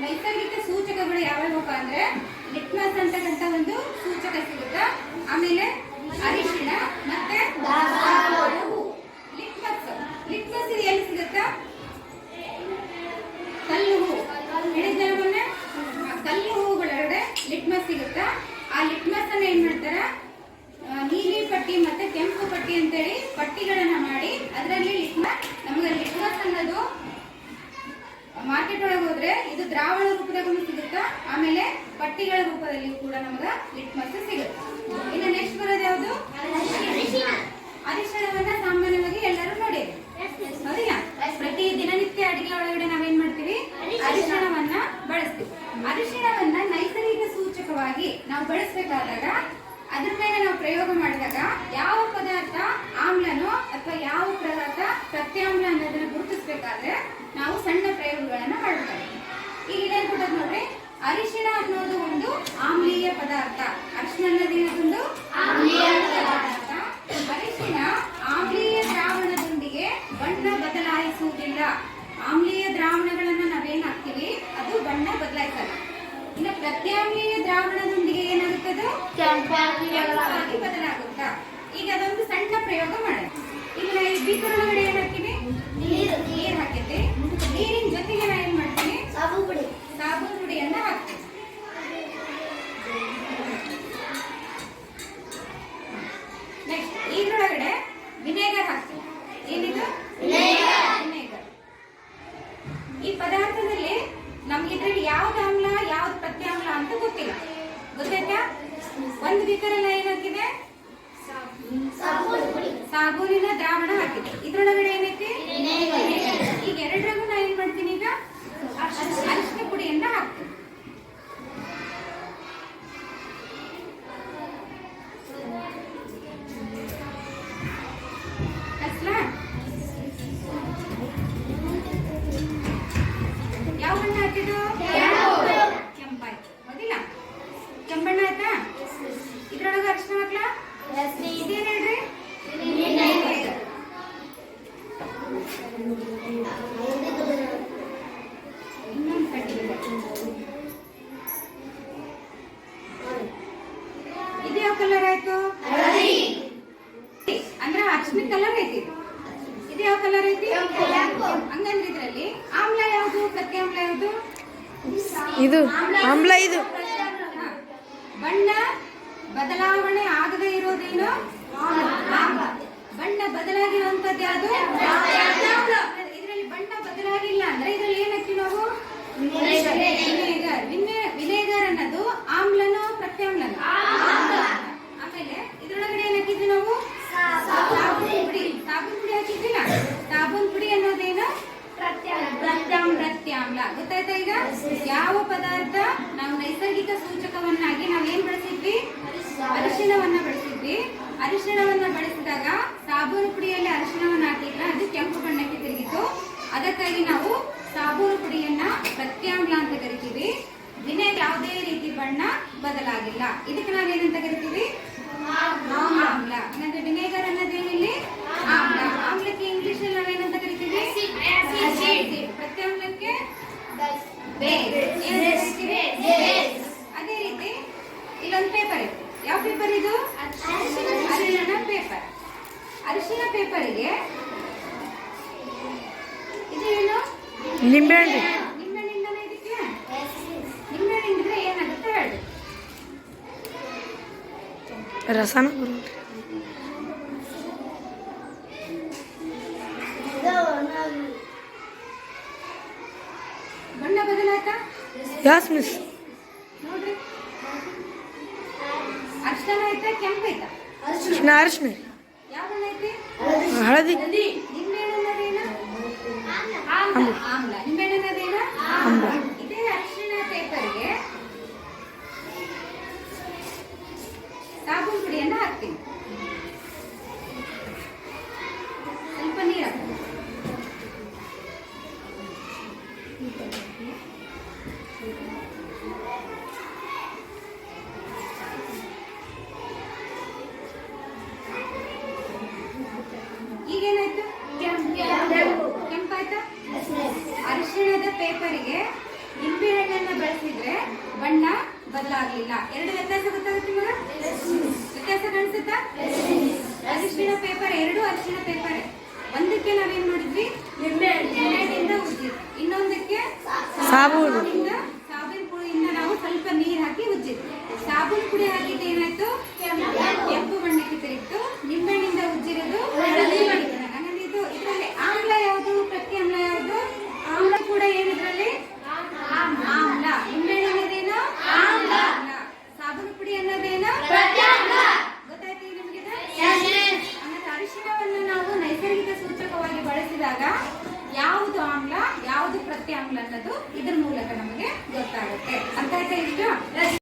ನೈಸರ್ಗಿಕ ಸೂಚಕಗಳು ಯಾವ್ಯಾವಪ್ಪ ಅಂದ್ರೆ ಲಿಟ್ಮಸ್ ಅಂತಕ್ಕಂಥ ಒಂದು ಸೂಚಕ ಸಿಗುತ್ತಾ. ಆಮೇಲೆ ಅರಿಶಿಣ ಮತ್ತೆ. ಲಿಟ್ಮಸ್ ಲಿಟ್ಮಸ್ ಇದು ಎಲ್ಲಿ ಸಿಗುತ್ತಾ? ಕಲ್ಲು ಹೂ. ಆ, ಕಲ್ಲು ಹೂಗಳೊಳಗಡೆ ಲಿಟ್ಮಸ್ ಸಿಗುತ್ತಾ. ಆ ಲಿಟ್ಮಸ್ ಅನ್ನ ಏನ್ ಮಾಡ್ತಾರ? ನೀಲಿ ಪಟ್ಟಿ ಮತ್ತೆ ಕೆಂಪು ಪಟ್ಟಿ ಅಂತೇಳಿ ಪಟ್ಟಿಗಳನ್ನ ಮಾಡಿ ಅದರಲ್ಲಿ ಲಿಟ್ಮಸ್ ನಮಗೆ ಲಿಟ್ಮಸ್ ಅನ್ನೋದು ಹೋದ್ರೆ ಇದು ದ್ರಾವಣ ರೂಪದಾಗೂ ಸಿಗುತ್ತಾ? ಆಮೇಲೆ ಪಟ್ಟಿಗಳ ರೂಪದಲ್ಲಿ ಕೂಡ ನಮಗ ಲಿಟ್ಮಸ್ ಸಿಗುತ್ತೆ. ಇನ್ನು ನೆಕ್ಸ್ಟ್ ಬರೋದು ಯಾವುದು? ಅರಿಶಿಣವನ್ನ ಸಾಮಾನ್ಯವಾಗಿ ಎಲ್ಲರೂ ನೋಡಿರಿ. ಹೌದಿಲ್ಲ ಪ್ರತಿ ದಿನನಿತ್ಯ ಅಡಿಗೆ ಒಳಗಡೆ ನಾವೇನ್ ಮಾಡ್ತೀವಿ? ಅರಿಶಿಣವನ್ನ ಬಳಸ್ತೀವಿ. ಅರಿಶಿಣವನ್ನ ನೈಸರ್ಗಿಕ ಸೂಚಕವಾಗಿ ನಾವು ಬಳಸಬೇಕಾದಾಗ ಅದ್ರ ಮೇಲೆ ನಾವು ಪ್ರಯೋಗ ಮಾಡಿದಾಗ ಯಾವ ಪದಾರ್ಥ ಆಮ್ಲನೋ ಅಥವಾ ಯಾವ ಪದಾರ್ಥ ಪ್ರತ್ಯಾಮ್ಲ ಅನ್ನೋದನ್ನ ಗುರುತಿಸಬೇಕಾದ್ರೆ ನಾವು ಸಣ್ಣ ಪ್ರಯೋಗಗಳನ್ನ ಮಾಡ್ತೇವೆ ಈಗ ಇದೇನ್ ಕೊಟ್ಟದ್ ನೋಡ್ರಿ ಅರಿಶಿಣ ಅನ್ನೋದು ಒಂದು ಆಮ್ಲೀಯ ಪದಾರ್ಥ. ಅರಿಶಿಣ ಅನ್ನೋದು ಏನದೊಂದು? ಆಮ್ಲೀಯ ಪದಾರ್ಥ. ಅರಿಶಿಣ ಆಮ್ಲೀಯ ದ್ರಾವಣದೊಂದಿಗೆ ಬಣ್ಣ ಬದಲಾಯಿಸುವುದಿಲ್ಲ. ಆಮ್ಲೀಯ ದ್ರಾವಣಗಳನ್ನ ನಾವೇನ್ ಹಾಕ್ತೀವಿ? ಅದು ಬಣ್ಣ ಬದಲಾಯಿಸಲ್ಲ. ಇನ್ನು ಪ್ರತ್ಯಾಮ್ಲೀಯ ದ್ರಾವಣದೊಂದಿಗೆ ಏನಾಗುತ್ತದೆ ಕೆಂಪಾಗಿ ಬದಲಾಗುತ್ತಾ? ಈಗ ಅದೊಂದು ಸಣ್ಣ ಪ್ರಯೋಗ ಮಾಡೋಣ. ಇಲ್ಲಿ ನಾವು ಈ ಬೀಕರೊಳಗಡೆ ಏನ್ ಹಾಕ್ತೀವಿ ನೀರು. ನೀರು ಹಾಕಿದ್ದೆ. ನೀರಿನ ಜೊತೆಗೆ ನಾ ಏನ್ ಮಾಡ್ತೀನಿ? ಸಾಬು ಪುಡಿ. ಸಾಬೂನ್ ಪುಡಿಯನ್ನ ಹಾಕ್ತೀವಿ ನೆಕ್ಸ್ಟ್ ಇದ್ರೊಳಗಡೆ ವಿನೇಗರ್ ಹಾಕ್ತೀವಿ ಏನಿದು? ವಿನೇಗರ್ ಈ ಪದಾರ್ಥದಲ್ಲಿ ನಮ್ಗೆ ಇದರಲ್ಲಿ ಯಾವ್ದು ಆಮ್ಲ ಯಾವ್ದು ಪ್ರತ್ಯಾಮ್ಲ ಅಂತ ಗೊತ್ತಿಲ್ಲ. ಗೊತ್ತಾಯ್ತಾ? ಒಂದು ಬೀಕರಲ್ಲಿ ಏನಾಗಿದೆ? ಸಾಬೂನಿನ ದ್ರಾವಣ ಹಾಕಿದೆ. ಇದ್ರೊಳಗಡೆ ಹಾಕಿದ್ದು ಕೆಂಪಾಯ್ತು ಹೌದಿಲ್ಲ ಕೆಂಬಣ್ಣ ಆಯ್ತಾ ಇದ್ರೊಳಗೆ ಅರ್ಶನ ಮಕ್ಳ ಇದೇನ್ ಹೇಳ್ರಿ ಇನ್ನೊಂದು ಇದು ಯಾವ ಕಲರ್ ಆಯ್ತು ಅಂದ್ರೆ ಅರ್ಶಿನ ಕಲರ್ ಐತಿ ಇದು. ಇದು ಯಾವ ಕಲರ್ ಐತಿ. ಹಂಗಂದ್ರೆ ಇದ್ರಲ್ಲಿ ಆಮ್ಲ ಯಾವುದು ಆಮ್ಲ ಯಾವುದು ಇದು ಆಮ್ಲ ಇದು. ಬಣ್ಣ ಬದಲಾವಣೆ ಆಗದೆ ಇರೋದೇನು. ಬಣ್ಣ ಬದಲಾಗಿರುವಂತದ್ದು ಯಾವುದು ಇದರಲ್ಲಿ ಬಣ್ಣ ಬದಲಾಗಿಲ್ಲ. ಅಂದ್ರೆ ಇದ್ರಲ್ಲಿ ಏನಕ್ಕೆ ನಾವು ವಿನೇಗರ್ ವಿನೆ- ವಿನೇಗರ್ ಅನ್ನೋದು ಆಮ್ಲನೋ ಪ್ರತ್ಯಾಮ್ಲನೋ ಆಮೇಲೆ ಇದ್ರೊಳಗಡೆ ಏನ್ ಹಾಕಿದ್ವಿ ನಾವು ಸಾಬೂನ್ ಪುಡಿ ಸಾಬೂನ್ ಪುಡಿ ಹಾಕಿದ್ವಿಲ್ಲ ಸಾಬೂನ್ ಪುಡಿ ಅನ್ನೋದೇನು ಪ್ರತ್ಯಾಮ್ ಪ್ರತ್ಯಾಮ್ಲ ಗೊತ್ತಾಯ್ತಾ ಈಗ? ಯಾವ ಪದಾರ್ಥ ನಾವು ನೈಸರ್ಗಿಕ ಸೂಚಕವನ್ನಾಗಿ ನಾವೇನ್ ಬಳಸಿದ್ವಿ? ಅರಿಶಿಣವನ್ನ ಬಳಸಿದ್ವಿ. ಅರಿಶಿಣವನ್ನ ಬಳಸಿದಾಗ ಸಾಬೂನು ಪುಡಿಯಲ್ಲಿ ಅರಿಶಿಣವನ್ನ ಹಾಕಿದ್ರ? ಅದು ಕೆಂಪು ಬಣ್ಣಕ್ಕೆ ತಿರುಗಿತು. ಅದಕ್ಕಾಗಿ ನಾವು ಸಾಬೂನು ಪುಡಿಯನ್ನ ಪ್ರತ್ಯಾಮ್ಲ ಅಂತ ಕರಿತೀವಿ. ದಿನ ಯಾವುದೇ ರೀತಿ ಬಣ್ಣ ಬದಲಾಗಿಲ್ಲ. ಇದಕ್ಕೆ ನಾವೇನಂತ ಕರಿತೀವಿ ಆಮ್ಲ ಅಂದ್ರೆ ವಿನೆಗರ್ ಅನ್ನೋದೇನಿಲ್ಲಿ ಆಮ್ಲ ಆಮ್ಲಕ್ಕೆ ಇಂಗ್ಲಿಷ್ ಅಲ್ಲಿ ನಾವೇನಂತ ಕರಿತೀವಿ Acid. ಪ್ರತ್ಯಾಮ್ಲಕ್ಕೆ ಬೇಸ್ ಏನಂತ ಕರಿತೀವಿ ಅದೇ ರೀತಿ ಇಲ್ಲೊಂದು ಪೇಪರ್ ಇದೆ ಯಾವ ಪೇಪರ್ ಇದು ಅರಿಶಿಣ ಪೇಪರ್ ಅರಿಶಿಣ ಪೇಪರಿಗೆ ಇದು ಏನು? ನಿಂಬೆಹಣ್ಣು. ಇದಕ್ಕೆ? ನಿಂಬೆಹಣ್ಣಿಂದ್ರೆ ಏನಾಗುತ್ತೆ ಹೇಳಿ. ರಸನ ಬಣ್ಣ ಬದಲಾಯ್ತಾ? ಯಾಸ್ ಮಿಸ್ ನೋಡ್ರಿ. ಅರ್ಶನ ಆಯ್ತಾ ಕೆಂಪು ಐತಾ? ಅರ್ಶನ ಅರಿಶಿನ ಯಾವ ಬಣ್ಣ ಐತಿ ಹಳದಿ ನಿಂಬೆಹಣ್ಣು ಅನ್ನೋದೇನು ಆಮ್ಲ ಆಮ್ಲ ನಿಂಬೆಹಣ್ಣು ಅನ್ನೋದೇನು ಆಮ್ಲ. ಇದೇ ಅರಿಶಿಣ ಪೇಪರ್ಗೆ ಸಾಬೂನ್ ಪುಡಿಯನ್ನು ಹಾಕ್ತೀನಿ. ಎರಡು ವ್ಯತ್ಯಾಸ ಗೊತ್ತಾಗುತ್ತೆ ನಿಮಗೆ? ವ್ಯತ್ಯಾಸ ಕಾಣಿಸುತ್ತಾ? ಅರಿಶಿನ ಪೇಪರ್ ಎರಡು ಅರಿಶಿನ ಪೇಪರ್ ಒಂದಕ್ಕೆ ನಾವೇನ್ ಮಾಡಿದ್ವಿ? ಉಜ್ಜಿ. ಇನ್ನೊಂದಕ್ಕೆ ಸಾಬೂನು. ಸಾಬೂನಿಂದ ಸಾಬೂನ್ ಪುಡಿಯಿಂದ ನಾವು ಸ್ವಲ್ಪ ನೀರ್ ಹಾಕಿ ಉಜ್ಜಿದ್ವಿ ಸಾಬೂನ್ ಪುಡಿ ಹಾಕಿದ್ದು